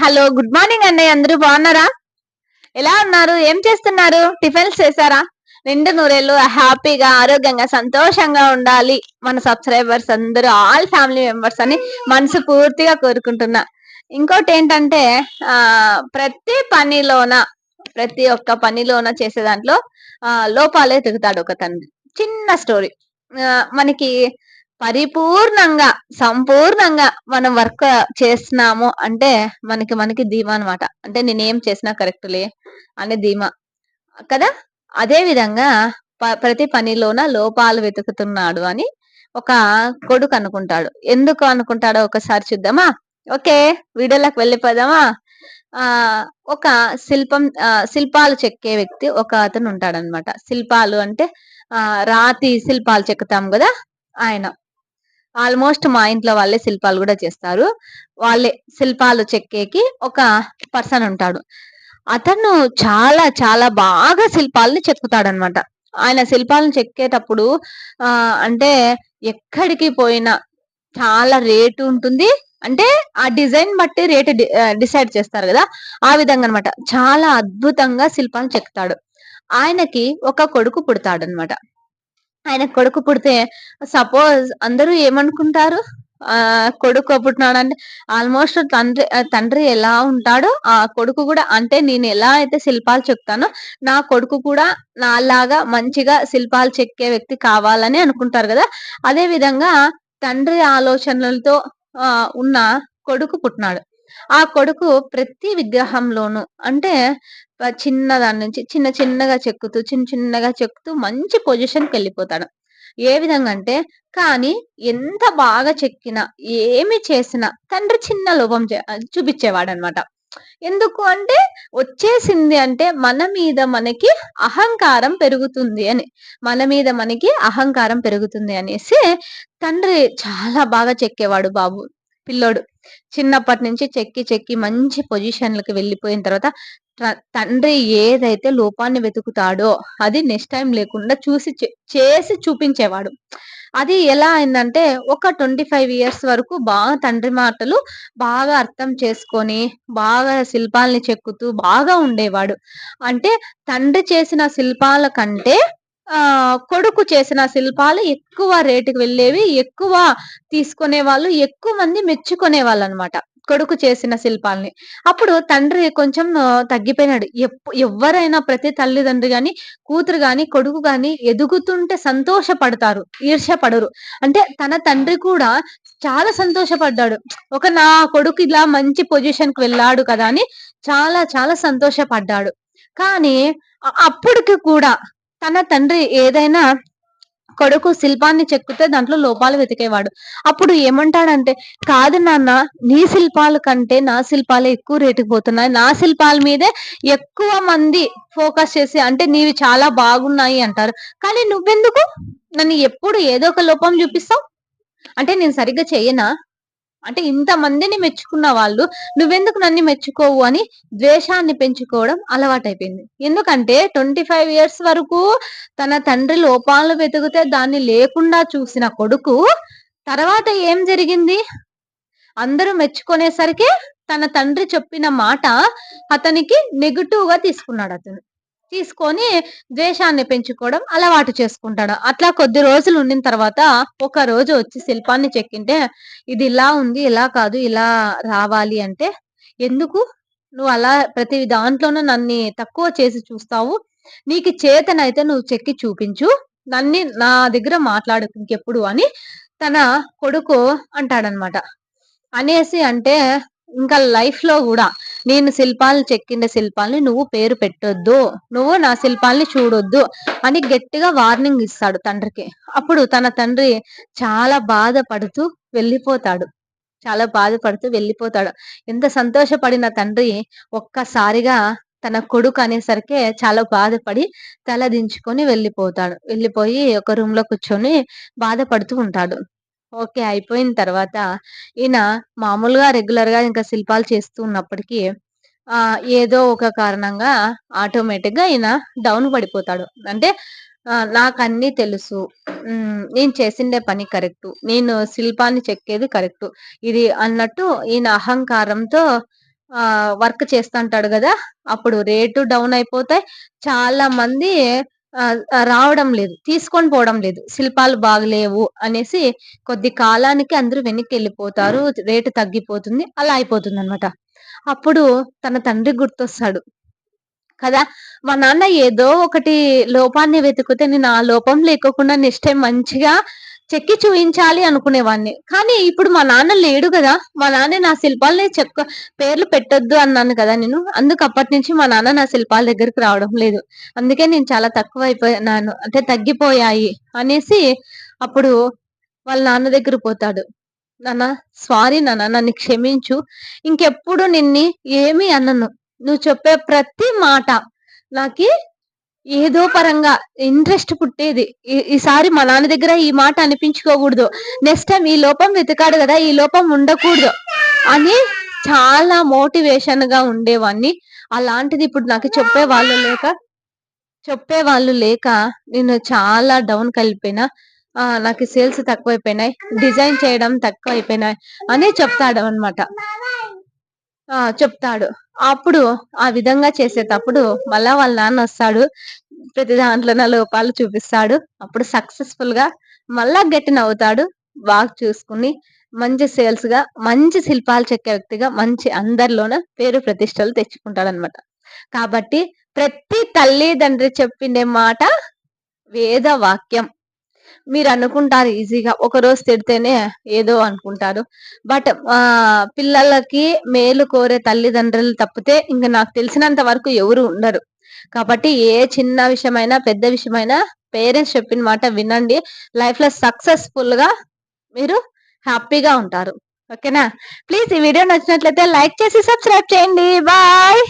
Hello good morning అన్నయ్య అందరూ బాగున్నారా? ఎలా ఉన్నారు? ఏం చేస్తున్నారు? టిఫిన్స్ చేశారా? రెండు నూరేళ్ళు హ్యాపీగా ఆరోగ్యంగా సంతోషంగా ఉండాలి. మన సబ్స్క్రైబర్స్ అందరూ ఆల్ ఫ్యామిలీ మెంబర్స్ అని మనసు పూర్తిగా కోరుకుంటున్నా. ఇంకోటి ఏంటంటే ఆ ప్రతి పనిలోన ప్రతి ఒక్క పనిలోన చేసే దాంట్లో ఆ లోపాలే తిరుగుతాడు ఒక తండ్రి. చిన్న స్టోరీ. మనకి పరిపూర్ణంగా సంపూర్ణంగా మనం వర్క్ చేస్తున్నాము అంటే మనకి మనకి ధీమా అనమాట అంటే నేనేం చేసినా కరెక్ట్లే అనే ధీమా. కదా? అదే విధంగా ప్రతి పనిలోన లోపాలు వెతుకుతున్నాడు అని ఒక కొడుకు అనుకుంటాడు. ఎందుకు అనుకుంటాడో ఒకసారి చూద్దామా? ఓకే వీడియోలోకి వెళ్ళిపోదామా? ఆ ఒక శిల్పం శిల్పాలు చెక్కే వ్యక్తి ఒక అతను ఉంటాడనమాట శిల్పాలు అంటే ఆ రాతి శిల్పాలు చెక్కుతాం కదా? ఆయన. ఆల్మోస్ట్ మా ఇంట్లో వాళ్ళే శిల్పాలు కూడా చేస్తారు. వాళ్ళే శిల్పాలు చెక్కేకి ఒక పర్సన్ ఉంటాడు. అతను చాలా చాలా బాగా శిల్పాలని చెక్కుతాడనమాట. ఆయన శిల్పాలను చెక్కేటప్పుడు ఆ అంటే ఎక్కడికి పోయినా చాలా రేటు ఉంటుంది. అంటే ఆ డిజైన్ బట్టి రేటు డిసైడ్ చేస్తారు కదా. ఆ విధంగా అనమాట చాలా అద్భుతంగా శిల్పాలను చెక్కుతాడు. ఆయనకి ఒక కొడుకు పుడతాడనమాట. ఆయన కొడుకు పుడితే సపోజ్ అందరూ ఏమనుకుంటారు? ఆ కొడుకు పుట్టినాడంటే ఆల్మోస్ట్ తండ్రి తండ్రి ఎలా ఉంటాడో ఆ కొడుకు కూడా అంటే నేను ఎలా అయితే శిల్పాలు చెప్తానో నా కొడుకు కూడా నాలాగా మంచిగా శిల్పాలు చెక్కే వ్యక్తి కావాలని అనుకుంటారు కదా. అదే విధంగా తండ్రి ఆలోచనలతో ఆ ఉన్న కొడుకు పుట్టినాడు. ఆ కొడుకు ప్రతి విగ్రహంలోనూ అంటే చిన్న దాని నుంచి చిన్న చిన్నగా చెక్కుతూ చిన్న చిన్నగా చెక్కుతూ మంచి పొజిషన్కి వెళ్ళిపోతాడు. ఏ విధంగా అంటే కానీ ఎంత బాగా చెక్కినా ఏమి చేసినా తండ్రి చిన్న లోపం చూపించేవాడు అనమాట ఎందుకు అంటే వచ్చేసింది అంటే మన మీద మనకి అహంకారం పెరుగుతుంది అని. మన మీద మనకి అహంకారం పెరుగుతుంది అనేసి తండ్రి చాలా బాగా చెక్కేవాడు బాబు పిల్లోడు. చిన్నప్పటి నుంచి చెక్కి చెక్కి మంచి పొజిషన్లకి వెళ్ళిపోయిన తర్వాత తండ్రి ఏదైతే లోపాన్ని వెతుకుతాడో అది నెక్స్ట్ టైం లేకుండా చూసి చేసి చూపించేవాడు. అది ఎలా అయిందంటే ఒక ట్వంటీ ఫైవ్ ఇయర్స్ వరకు బాగా తండ్రి మాటలు బాగా అర్థం చేసుకొని బాగా శిల్పాలని చెక్కుతూ బాగా ఉండేవాడు. అంటే తండ్రి చేసిన శిల్పాల కంటే ఆ కొడుకు చేసిన శిల్పాలు ఎక్కువ రేటుకు వెళ్ళేవి ఎక్కువ తీసుకునే వాళ్ళు ఎక్కువ మంది మెచ్చుకునే వాళ్ళు అనమాట కొడుకు చేసిన శిల్పాలని. అప్పుడు తండ్రి కొంచెం తగ్గిపోయినాడు. ఎవరైనా ప్రతి తల్లిదండ్రి గాని కూతురు గాని కొడుకు గాని ఎదుగుతుంటే సంతోషపడతారు ఈర్ష్యపడరు. అంటే తన తండ్రి కూడా చాలా సంతోషపడ్డాడు. ఒక నా కొడుకు ఇలా మంచి పొజిషన్కు వెళ్ళాడు కదా అని చాలా చాలా సంతోషపడ్డాడు. కానీ అప్పటికి కూడా తన తండ్రి ఏదైనా కొడుకు శిల్పాన్ని చెక్కితే దాంట్లో లోపాలు వెతికేవాడు. అప్పుడు ఏమంటాడంటే కాదు నాన్న నీ శిల్పాల కంటే నా శిల్పాలే ఎక్కువ రేటుకు పోతున్నాయి. నా శిల్పాల మీదే ఎక్కువ మంది ఫోకస్ చేసి అంటే నీవి చాలా బాగున్నాయి అంటారు. కానీ నువ్వెందుకు? నన్ను ఎప్పుడు ఏదో ఒక లోపం చూపిస్తావు? అంటే నేను సరిగ్గా చేయనా? అంటే ఇంతమందిని మెచ్చుకున్న వాళ్ళు నువ్వెందుకు నన్ను మెచ్చుకోవు? అని ద్వేషాన్ని పెంచుకోవడం అలవాటైపోయింది. ఎందుకంటే ట్వంటీ ఫైవ్ ఇయర్స్ వరకు తన తండ్రి లోపాలను వెతికితే దాన్ని లేకుండా చూసిన కొడుకు తర్వాత ఏం జరిగింది? అందరూ మెచ్చుకునేసరికి తన తండ్రి చెప్పిన మాట అతనికి నెగిటివ్గా తీసుకున్నాడు అతను తీసుకొని ద్వేషాన్ని పెంచుకోవడం అలవాటు చేసుకుంటాడు. అట్లా కొద్ది రోజులు ఉండిన తర్వాత ఒక రోజు వచ్చి శిల్పాన్ని చెక్కింటే ఇది ఇలా ఉంది ఇలా కాదు ఇలా రావాలి అంటే ఎందుకు? నువ్వు అలా ప్రతి దాంట్లోనూ నన్ను తక్కువ చేసి చూస్తావు. నీకు చేతనైతే నువ్వు చెక్కి చూపించు. నన్ను నా దగ్గర మాట్లాడు ఇంకెప్పుడు అని తన కొడుకు అంటాడనమాట. అనేసి అంటే ఇంకా లైఫ్లో కూడా నేను శిల్పాలను చెక్కిన శిల్పాలని నువ్వు పేరు పెట్టొద్దు. నువ్వు నా శిల్పాలని చూడొద్దు అని గట్టిగా వార్నింగ్ ఇస్తాడు తండ్రికి. అప్పుడు తన తండ్రి చాలా బాధపడుతూ వెళ్ళిపోతాడు. చాలా బాధపడుతూ వెళ్ళిపోతాడు. ఎంత సంతోషపడిన తండ్రి ఒక్కసారిగా తన కొడుకు అనేసరికి చాలా బాధపడి తల దించుకొని వెళ్ళిపోతాడు. వెళ్ళిపోయి ఒక రూమ్లో కూర్చొని బాధపడుతూ ఉంటాడు. ఓకే. అయిపోయిన తర్వాత ఈయన మామూలుగా రెగ్యులర్గా ఇంకా శిల్పాలు చేస్తూ ఉన్నప్పటికీ ఏదో ఒక కారణంగా ఆటోమేటిక్గా ఈయన డౌన్ పడిపోతాడు. అంటే నాకు అన్ని తెలుసు. నేను చేసిండే పని కరెక్ట్. నేను శిల్పాన్ని చెక్కేది కరెక్ట్. ఇది అన్నట్టు ఈయన అహంకారంతో వర్క్ చేస్తుంటాడు కదా! అప్పుడు రేటు డౌన్ అయిపోతాయి. చాలా మంది రావడం లేదు. తీసుకొని పోవడం లేదు. శిల్పాలు బాగలేవు అనేసి కొద్ది కాలానికి అందరూ వెనక్కి వెళ్ళిపోతారు. రేటు తగ్గిపోతుంది. అలా అయిపోతుంది అనమాట అప్పుడు తన తండ్రి గుర్తొస్తాడు. కదా మా నాన్న ఏదో ఒకటి లోపాన్ని వెతుకుతే నేను ఆ లోపం లేకోకుండా నెక్స్ట్ టైం మంచిగా చెక్కి చూయించాలి అనుకునేవాడిని కానీ ఇప్పుడు మా నాన్న లేడు కదా మా నాన్న నా శిల్పాలని చెక్క పేర్లు పెట్టొద్దు అన్నాను కదా నేను. అందుకు అప్పటి నుంచి మా నాన్న నా శిల్పాల దగ్గరికి రావడం లేదు. అందుకే నేను చాలా తక్కువ అయిపోయినాను అంటే తగ్గిపోయాయి అనేసి అప్పుడు వాళ్ళ నాన్న దగ్గర పోతాడు. నాన్న సారీ నాన్న నన్ను క్షమించు. ఇంకెప్పుడు నిన్ని ఏమి అన్నను నువ్వు చెప్పే ప్రతి మాట నాకి ఏదో పరంగా ఇంట్రెస్ట్ పుట్టేది. ఈసారి మా నాన్న దగ్గర ఈ మాట అనిపించుకోకూడదు. నెక్స్ట్ టైం ఈ లోపం వెతకాడు కదా ఈ లోపం ఉండకూడదు అని చాలా మోటివేషన్గా ఉండేవాడిని అలాంటిది ఇప్పుడు నాకు చెప్పే వాళ్ళు లేక చెప్పే వాళ్ళు లేక నేను చాలా డౌన్ కలిపినా ఆ నాకు సేల్స్ తక్కువైపోయినాయి డిజైన్ చేయడం తక్కువ అయిపోయినాయి అని చెప్తాడు అనమాట చెప్తాడు. అప్పుడు ఆ విధంగా చేసేటప్పుడు మళ్ళా వాళ్ళ నాన్న వస్తాడు. ప్రతి దాంట్లో నా లోపాలు చూపిస్తాడు. అప్పుడు సక్సెస్ఫుల్గా మళ్ళా గట్టి నవ్వుతాడు బాగా చూసుకుని మంచి సేల్స్గా మంచి శిల్పాలు చెక్కే వ్యక్తిగా మంచి అందరిలోన పేరు ప్రతిష్టలు తెచ్చుకుంటాడు అనమాట కాబట్టి ప్రతి తల్లిదండ్రి చెప్పిండే మాట వేద వాక్యం. మీరు అనుకుంటారు ఈజీగా. ఒక రోజు తిడితేనే ఏదో అనుకుంటారు. బట్ పిల్లలకి మేలు కోరే తల్లిదండ్రులు తప్పితే ఇంకా నాకు తెలిసినంత వరకు ఎవరు ఉండరు. కాబట్టి ఏ చిన్న విషయమైనా పెద్ద విషయమైనా పేరెంట్స్ చెప్పిన మాట వినండి. లైఫ్లో సక్సెస్ఫుల్గా మీరు హ్యాపీగా ఉంటారు. ఓకేనా? ప్లీజ్ ఈ వీడియో నచ్చినట్లయితే లైక్ చేసి సబ్స్క్రైబ్ చేయండి. బాయ్!